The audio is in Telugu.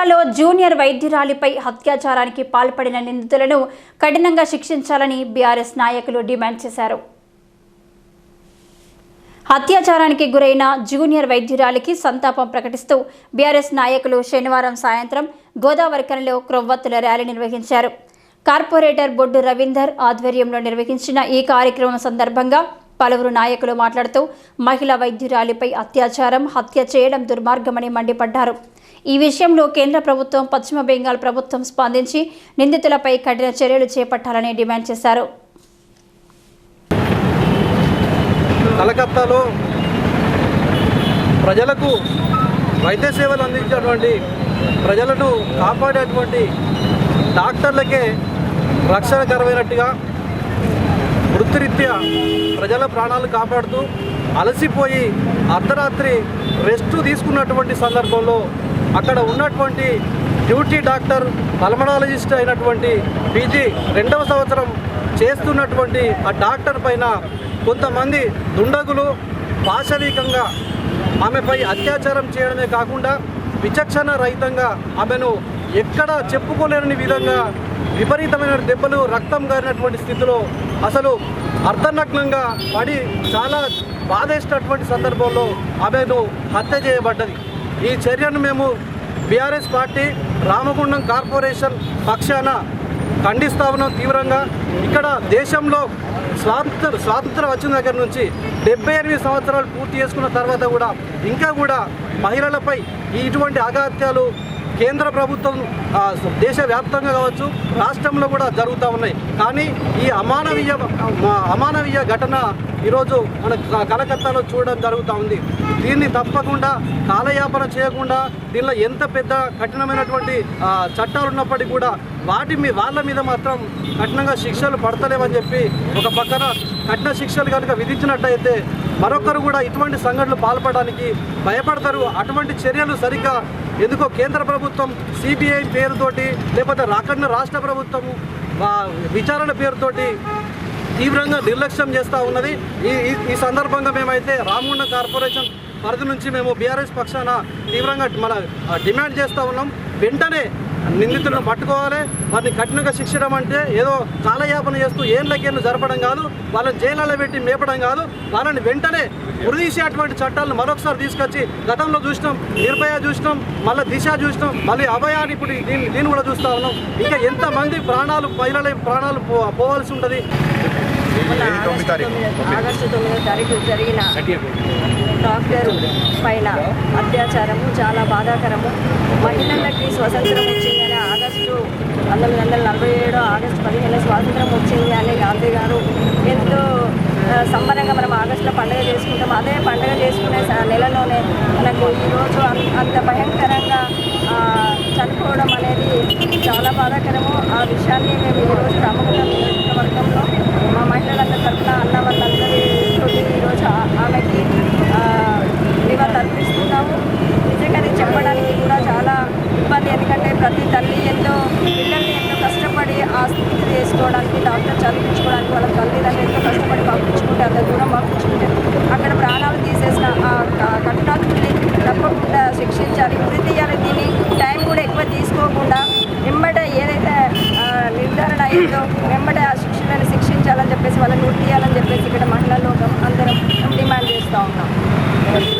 జిల్లాలో జూనియర్ వైద్యురాలిపై అత్యాచారానికి పాల్పడిన నిందితులను కఠినంగా శిక్షించాలని బీఆర్ఎస్ నాయకులు డిమాండ్ చేశారు. అత్యాచారానికి గురైన జూనియర్ వైద్యురాలికి సంతాపం ప్రకటిస్తూ బీఆర్ఎస్ నాయకులు శనివారం సాయంత్రం గోదావరికనలో క్రొవ్వత్తుల ర్యాలీ నిర్వహించారు. కార్పొరేటర్ బొడ్డు రవీందర్ ఆధ్వర్యంలో నిర్వహించిన ఈ కార్యక్రమం సందర్భంగా పలువురు నాయకులు మాట్లాడుతూ మహిళా వైద్యురాలిపై అత్యాచారం హత్య చేయడం దుర్మార్గమని మండిపడ్డారు. ఈ విషయంలో కేంద్ర ప్రభుత్వం పశ్చిమ బెంగాల్ ప్రభుత్వం స్పందించి నిందితులపై కఠిన చర్యలు చేపట్టాలని డిమాండ్ చేశారు. కలకత్తాలో ప్రజలకు వైద్య సేవలు అందించేటువంటి ప్రజలను కాపాడేటువంటి డాక్టర్లకే రక్షణకరమైనట్టుగా వృత్తిరీత్యా ప్రజల ప్రాణాలు కాపాడుతూ అలసిపోయి అర్ధరాత్రి రెస్ట్ తీసుకున్నటువంటి సందర్భంలో అక్కడ ఉన్నటువంటి డ్యూటీ డాక్టర్ పల్మనాలజిస్ట్ అయినటువంటి పీజీ రెండవ సంవత్సరం చేస్తున్నటువంటి ఆ డాక్టర్ పైన కొంతమంది దుండగులు పాశవికంగా ఆమెపై అత్యాచారం చేయడమే కాకుండా విచక్షణ రహితంగా ఆమెను ఎక్కడ చెప్పుకోలేని విధంగా విపరీతమైన దెబ్బలు రక్తం గారినటువంటి స్థితిలో అసలు అర్ధనగ్నంగా పడి చాలా బాధేసినటువంటి సందర్భంలో ఆమెను హత్య చేయబడ్డది. ఈ చర్యను మేము బీఆర్ఎస్ పార్టీ రామగుండం కార్పొరేషన్ పక్షాన ఖండిస్తా ఉన్నాం తీవ్రంగా. ఇక్కడ దేశంలో స్వాతంత్ర స్వాతంత్రం వచ్చిన దగ్గర నుంచి డెబ్బై ఎనిమిది సంవత్సరాలు పూర్తి చేసుకున్న తర్వాత కూడా ఇంకా కూడా మహిళలపై ఈ ఇటువంటి అగాత్యాలు కేంద్ర ప్రభుత్వం దేశవ్యాప్తంగా కావచ్చు రాష్ట్రంలో కూడా జరుగుతూ ఉన్నాయి. కానీ ఈ అమానవీయ అమానవీయ ఘటన ఈరోజు మన కలకత్తాలో చూడడం జరుగుతూ ఉంది. దీన్ని తప్పకుండా కాలయాపన చేయకుండా దీనిలో ఎంత పెద్ద కఠినమైనటువంటి చట్టాలు ఉన్నప్పటికీ కూడా వాటి మీ వాళ్ళ మీద మాత్రం కఠినంగా శిక్షలు పడతలేవని చెప్పి ఒక పక్కన కఠిన శిక్షలు కనుక విధించినట్టయితే మరొకరు కూడా ఇటువంటి సంఘటనలు పాల్పడడానికి భయపడతారు. అటువంటి చర్యలు సరిగ్గా ఎందుకో కేంద్ర ప్రభుత్వం సిబిఐ పేరుతోటి లేకపోతే రాకన్న రాష్ట్ర ప్రభుత్వం విచారణ పేరుతోటి తీవ్రంగా నిర్లక్ష్యం చేస్తూ ఉన్నది. ఈ ఈ- సందర్భంగా మేమైతే రామగుండ కార్పొరేషన్ పరిధి నుంచి మేము బీఆర్ఎస్ పక్షాన తీవ్రంగా మన డిమాండ్ చేస్తూ ఉన్నాం. వెంటనే నిందితులను పట్టుకోవాలి వారిని కఠినంగా శిక్షడం అంటే ఏదో కాలయాపన చేస్తూ ఏళ్ళకేళ్ళు జరపడం కాదు వాళ్ళని జైలలో పెట్టి మేపడం కాదు వాళ్ళని వెంటనే ఉరిదీసేటువంటి చట్టాలను మరొకసారి తీసుకొచ్చి గతంలో చూసినాం నిర్భయ చూసినాం మళ్ళీ దిశ చూసినాం మళ్ళీ అభయాన్ని ఇప్పుడు దీన్ని దీన్ని కూడా చూస్తా ఉన్నాం. ఇంకా ఎంతమంది ప్రాణాలు మహిళల ప్రాణాలు పో పోవాల్సి ఉంటుంది? ఆగస్టు తొమ్మిది- ఆగస్టు తొమ్మిదో తారీఖు జరిగిన డాక్టర్ పైన అత్యాచారము చాలా బాధాకరము. మహిళలకి స్వతంత్రం వచ్చిందని ఆగస్టు పంతొమ్మిది వందల నలభై ఏడు ఆగస్టు పదిహేను స్వాతంత్రం వచ్చింది అని గాంధీ గారు ఎంతో సంబరంగా మనం ఆగస్టులో పండుగ చేసుకుంటాం. అదే పండుగ చేసుకునే నెలలోనే మనకు ఈరోజు అంత భయంకరంగా చనిపోవడం అనేది చాలా బాధాకరము. ఆ విషయాన్ని మేము ఈరోజు రామగుండం చేస్తున్నాము. నిజంగా అది చెప్పడానికి కూడా చాలా ఇబ్బంది. ఎందుకంటే ప్రతి తల్లి ఎంతో పిల్లల్ని ఎంతో కష్టపడి ఆ స్థితి చేసుకోవడానికి డాక్టర్ చదివించుకోవడానికి వాళ్ళ తల్లిదండ్రులు ఎంతో కష్టపడి పంపించుకుంటే అంత దూరం పంపించుకుంటే అక్కడ ప్రాణాలు తీసేసిన ఆ కఠినాత్తుల్ని తప్పకుండా శిక్షించాలి. ఉరి తీయాలి దీన్ని టైం కూడా ఎక్కువ తీసుకోకుండా వెంబట ఏదైతే నిర్ధారణ అయిందో వెంబట ఆ శిక్షణను శిక్షించాలని చెప్పేసి వాళ్ళని ఉరి తీయాలని చెప్పేసి ఇక్కడ మహిళా లోకం అందరం డిమాండ్ చేస్తూ ఉన్నాం.